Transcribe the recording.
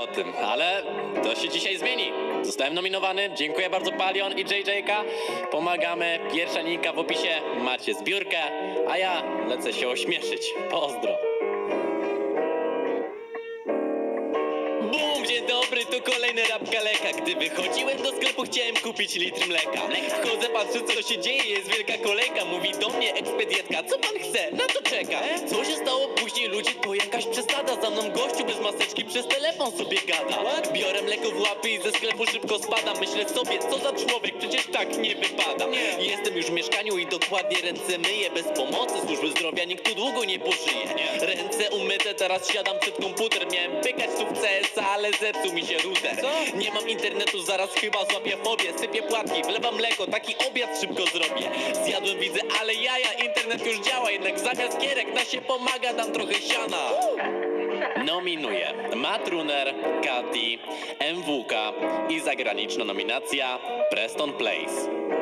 o tym, ale to się dzisiaj zmieni. Zostałem nominowany, dziękuję bardzo Palion i JJK. Pomagamy, pierwsza linka w opisie, macie zbiórkę, a ja lecę się ośmieszyć. Pozdro. Dzień dobry, to kolejny rap kaleka. Gdy wychodziłem do sklepu chciałem kupić litr mleka. Wchodzę, patrzę co się dzieje, jest wielka kolejka Mówi do mnie ekspedientka, co pan chce, na to czeka? Co się stało? Później ludzie, to jakaś przesada. Za mną gościu bez maseczki przez telefon sobie gada. Biorę mleko w łapy i ze sklepu szybko spadam Myślę sobie, co za człowiek, przecież tak nie wypada. Jestem już w mieszkaniu i dokładnie ręce myję. Bez pomocy służby zdrowia nikt tu długo nie pożyje. Ręce umyte, teraz siadam przed komputer. Miałem pykać tu w CS, ale zepsuł mi się router. Nie mam internetu, zaraz chyba złapię fobię. Sypię płatki, wlewam mleko, taki obiad szybko zrobię. Zjadłem, widzę, ale jaja, internet już działa. Jednak zamiast gierek na się pomaga, dam trochę siana. Nominuję Matt Runner, Katy, MWK i zagraniczna nominacja Preston Place.